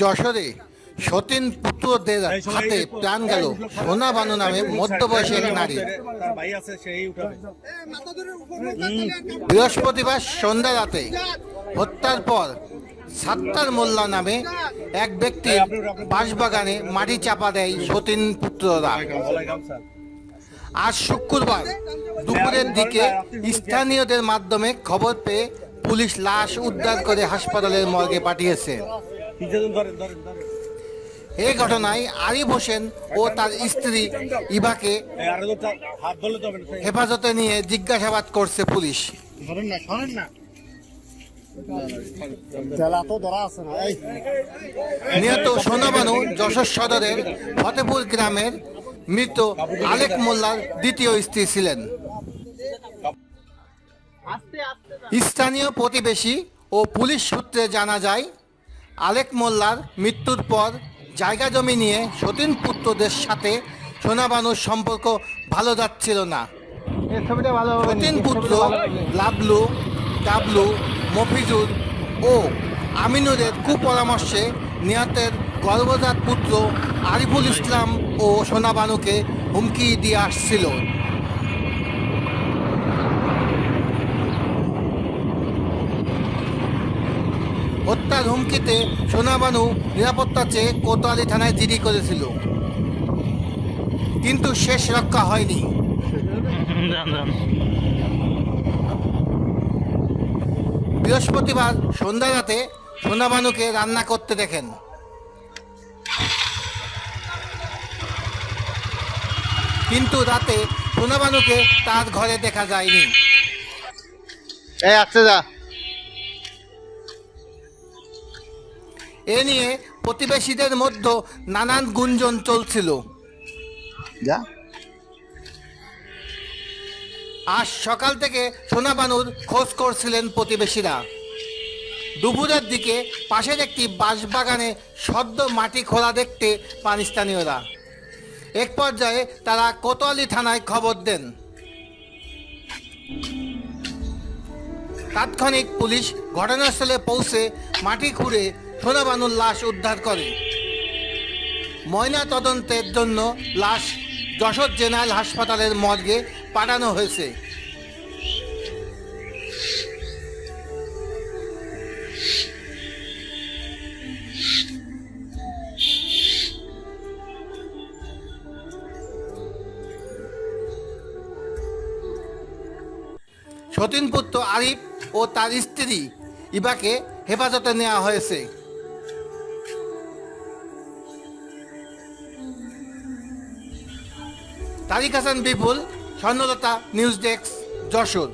যশোরে সতীন পুত্রদের হাতে প্রাণ গেল। সোনা বানু নামে মধ্যবয়সী এক নারী। তার ভাই আছে সেই উঠাবে। বৃহস্পতিবার সন্ধ্যা রাতে হত্যার পর সাত্তার মোল্লা নামে এক ব্যক্তি বাঁশবাগানে মাটি চাপা দেয় সতীন পুত্ররা। আজ শুক্রবার দুপুরের দিকে স্থানীয়দের মাধ্যমে খবর পেয়ে পুলিশ লাশ উদ্ধার করে হাসপাতালের মর্গে পাঠিয়েছে। এই ঘটনায় আরিফ হোসেন ও তার স্ত্রী না হেফাজতে নিয়ে জিজ্ঞাসাবাদ করছে পুলিশ। নিহত সোনাবানু যশোর সদরের ফতেপুর গ্রামের মৃত আলেক মোল্লার দ্বিতীয় স্ত্রী ছিলেন। স্থানীয় প্রতিবেশী ও পুলিশ সূত্রে জানা যায় আলেক মোল্লার মৃত্যুর পর জায়গা জমি নিয়ে সতীন পুত্রদের সাথে সোনাবানুর সম্পর্ক ভালো যাচ্ছিল না। সতীন পুত্র লাবলু ডাবলু মফিজুর ও আমিনুরের কুপরামর্শে নিহতের গর্ভজাত পুত্র আরিফুল ইসলাম ও সোনাবানুকে হুমকি দিয়ে আসছিল। হত্যার হুমকিতে সোনাবানু নিরাপত্তা চেয়ে কোতোয়ালি থানায় জিডি করেছিল। কিন্তু শেষ রক্ষা হয়নি। বৃহস্পতিবার সন্ধ্যা রাতে সোনাবানুকে রান্না করতে দেখেন। কিন্তু রাতে সোনাবানুকে তার ঘরে দেখা যায়নি। এই যা। এ নিয়ে প্রতিবেশীদের মধ্যে নানান গুঞ্জন চলছিল। যা। আজ সকাল থেকে সোনাবানুর খোঁজ করছিলেন প্রতিবেশীরা। দুপুরের দিকে পাশের একটি বাঁশবাগানে সদ্য মাটি খোলা দেখতে পান স্থানীয়রা। এক পর্যায়ে তারা কোতোয়ালি থানায় খবর দেন। তাৎক্ষণিক পুলিশ ঘটনাস্থলে পৌঁছে মাটি খুঁড়ে সোনাবানুর লাশ উদ্ধার করে। ময়না তদন্তের জন্য লাশ যশোর জেনারেল হাসপাতালের মর্গে পাঠানো হয়েছে। সতীন পুত্র আরিফ ও তার স্ত্রী ইবাকে হেফাজতে নেওয়া হয়েছে। Tariq Hasan Bipul Swarnalata news desk Jessore.